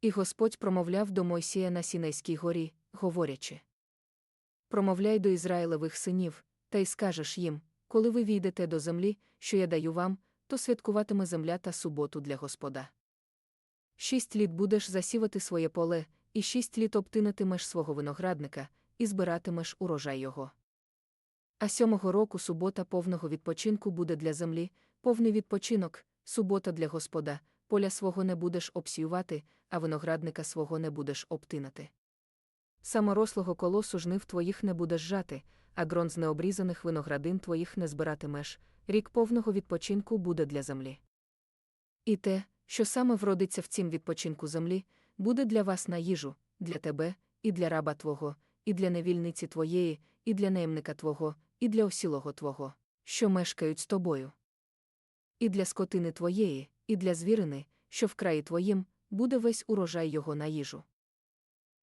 І Господь промовляв до Мойсія на Сінейській горі, говорячи: Промовляй до Ізраїлевих синів, та й скажеш їм, коли ви війдете до землі, що я даю вам, то святкуватиме земля та суботу для Господа. Шість літ будеш засівати своє поле, і шість літ обтинатимеш свого виноградника, і збиратимеш урожай його. А сьомого року субота повного відпочинку буде для землі, повний відпочинок, субота для Господа, поля свого не будеш обсіювати, а виноградника свого не будеш обтинати. Саморослого колосу жнив твоїх не будеш жати, а грон з необрізаних виноградин твоїх не збиратимеш, рік повного відпочинку буде для землі. І те, що саме вродиться в цім відпочинку землі, буде для вас на їжу, для тебе, і для раба твого, і для невільниці твоєї, і для наємника твого, і для осілого твого, що мешкають з тобою. І для скотини твоєї, і для звірини, що в краї твоїм, буде весь урожай його на їжу.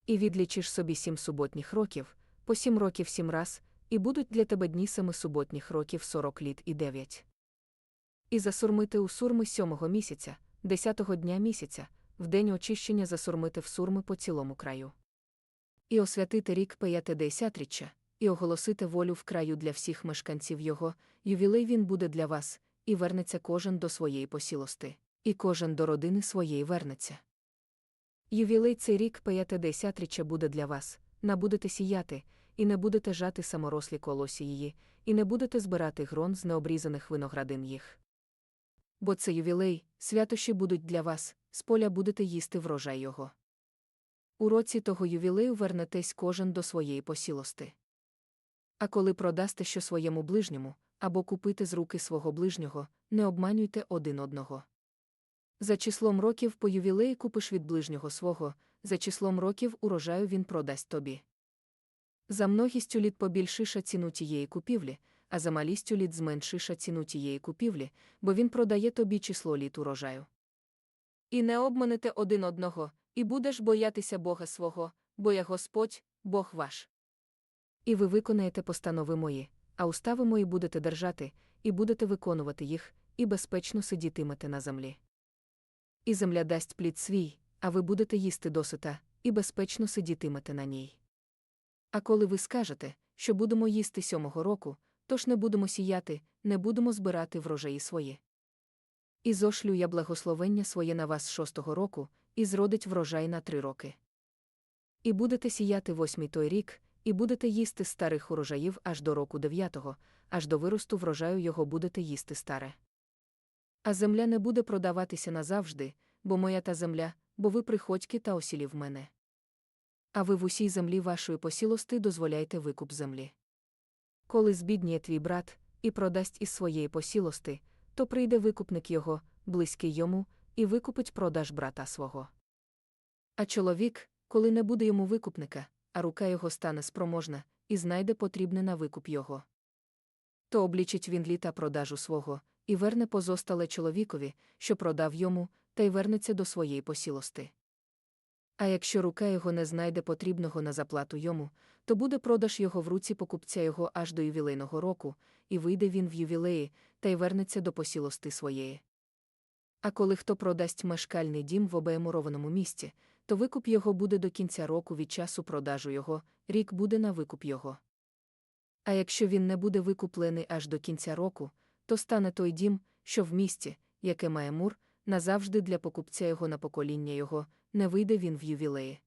І відлічиш собі сім суботніх років, по сім років сім раз, і будуть для тебе дні семи суботніх років сорок літ і дев'ять. І засурмити у сурми сьомого місяця, десятого дня місяця, в день очищення засурмити в сурми по цілому краю. І освятити рік п'ятидесятріччя, і оголосити волю в краю для всіх мешканців його, ювілей він буде для вас, і вернеться кожен до своєї посілости, і кожен до родини своєї вернеться. Ювілей цей рік п'ятидесятріччя буде для вас, набудете сіяти, і не будете жати саморослі колосі її, і не будете збирати грон з необрізаних виноградин їх. Бо це ювілей, святощі будуть для вас, з поля будете їсти врожай його. У році того ювілею вернетесь кожен до своєї посілости. А коли продасте що своєму ближньому, або купите з руки свого ближнього, не обманюйте один одного. За числом років по ювілеї купиш від ближнього свого, за числом років урожаю він продасть тобі. За многістю літ побільшиша ціну тієї купівлі, а за малістю літ зменшиша ціну тієї купівлі, бо він продає тобі число літ урожаю. І не обманете один одного, і будеш боятися Бога свого, бо я Господь, Бог ваш. І ви виконаєте постанови мої, а устави мої будете держати, і будете виконувати їх, і безпечно сидітимете на землі. І земля дасть плід свій, а ви будете їсти досита, і безпечно сидітимете на ній. А коли ви скажете, що будемо їсти сьомого року, то ж не будемо сіяти, не будемо збирати врожаї свої. І зошлю я благословення своє на вас шостого року, і зродить врожай на три роки. І будете сіяти восьмий той рік, і будете їсти старих урожаїв аж до року дев'ятого, аж до виросту врожаю його будете їсти старе. А земля не буде продаватися назавжди, бо моя та земля, бо ви приходьки та осілі в мене. А ви в усій землі вашої посілости дозволяйте викуп землі. Коли збідніє твій брат і продасть із своєї посілости, то прийде викупник його, близький йому, і викупить продаж брата свого. А чоловік, коли не буде йому викупника, а рука його стане спроможна, і знайде потрібне на викуп його. То облічить він літа продажу свого, і верне позостале чоловікові, що продав йому, та й вернеться до своєї посілости. А якщо рука його не знайде потрібного на заплату йому, то буде продаж його в руці покупця його аж до ювілейного року, і вийде він в ювілеї, та й вернеться до посілости своєї. А коли хто продасть мешкальний дім в обеємурованому місці, то викуп його буде до кінця року від часу продажу його, рік буде на викуп його. А якщо він не буде викуплений аж до кінця року, то стане той дім, що в місті, яке має мур, назавжди для покупця його на покоління його, не вийде він в ювілеї.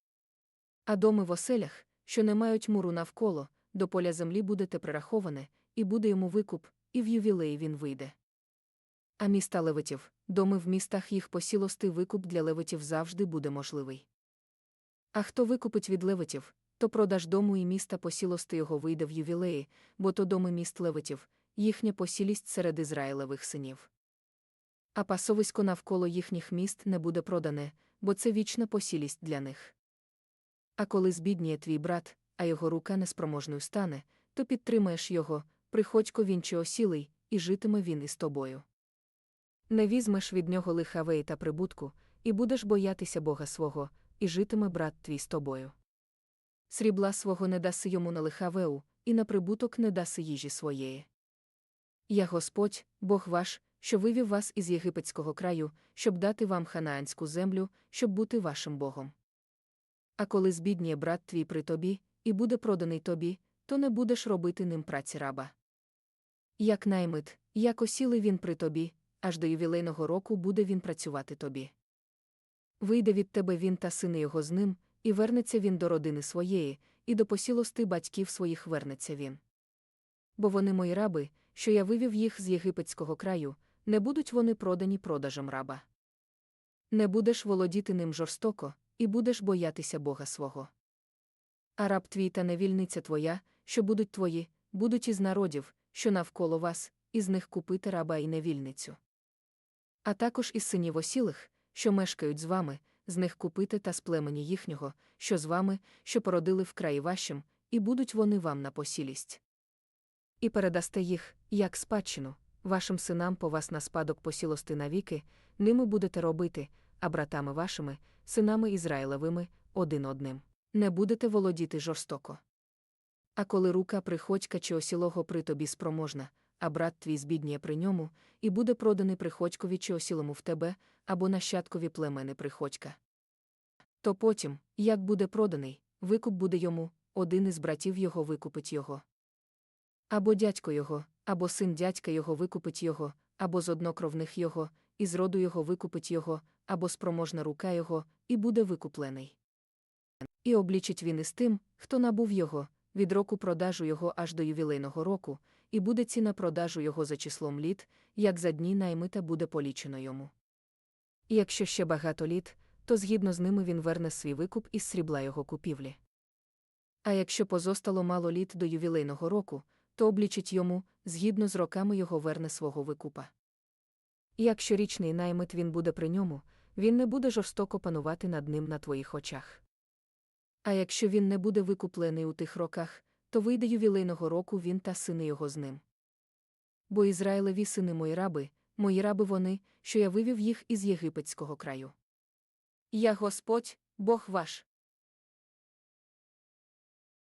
А доми в оселях, що не мають муру навколо, до поля землі будете прираховане, і буде йому викуп, і в ювілеї він вийде. А міста левитів, доми в містах їх посілости викуп для левитів завжди буде можливий. А хто викупить від левитів, то продаж дому і міста посілости його вийде в ювілеї, бо то доми міст левитів, їхня посілість серед Ізраїлевих синів. А пасовисько навколо їхніх міст не буде продане, бо це вічна посілість для них. А коли збідніє твій брат, а його рука неспроможною стане, то підтримаєш його, приходько він чи осілий, і житиме він із тобою. Не візьмеш від нього лихавей та прибутку, і будеш боятися Бога свого, і житиме брат твій з тобою. Срібла свого не даси йому на лихавеу, і на прибуток не даси їжі своєї. Я Господь, Бог ваш, що вивів вас із єгипетського краю, щоб дати вам ханаанську землю, щоб бути вашим Богом. А коли збідніє брат твій при тобі, і буде проданий тобі, то не будеш робити ним праці раба. Як наймит, як осілий він при тобі, аж до ювілейного року буде він працювати тобі. Вийде від тебе він та сини його з ним, і вернеться він до родини своєї, і до посілости батьків своїх вернеться він. Бо вони мої раби, що я вивів їх з єгипетського краю, не будуть вони продані продажем раба. Не будеш володіти ним жорстоко, і будеш боятися Бога свого. А раб твій та невільниця твоя, що будуть твої, будуть із народів, що навколо вас, із них купити раба і невільницю. А також із синів осілих, що мешкають з вами, з них купити та з племені їхнього, що з вами, що породили в краї вашим, і будуть вони вам на посілість. І передасте їх, як спадщину, вашим синам по вас на спадок посілости навіки, ними будете робити, а братами вашими, синами Ізраїлевими, один одним. Не будете володіти жорстоко. А коли рука приходька чи осілого при тобі спроможна, а брат твій збідніє при ньому, і буде проданий приходькові чи осілому в тебе, або нащадкові племени приходька. То потім, як буде проданий, викуп буде йому, один із братів його викупить його. Або дядько його, або син дядька його викупить його, або з однокровних його, і з роду його викупить його, або спроможна рука його, і буде викуплений. І облічить він із тим, хто набув його, від року продажу його аж до ювілейного року, і буде ціна продажу його за числом літ, як за дні наймита буде полічено йому. І якщо ще багато літ, то згідно з ними він верне свій викуп із срібла його купівлі. А якщо позостало мало літ до ювілейного року, то облічить йому, згідно з роками його верне свого викупа. Якщо річний наймит він буде при ньому, він не буде жорстоко панувати над ним на твоїх очах. А якщо він не буде викуплений у тих роках, то вийде ювілейного року він та сини його з ним. Бо Ізраїлеві сини мої раби, мої раби вони, що я вивів їх із єгипетського краю. Я Господь, Бог ваш.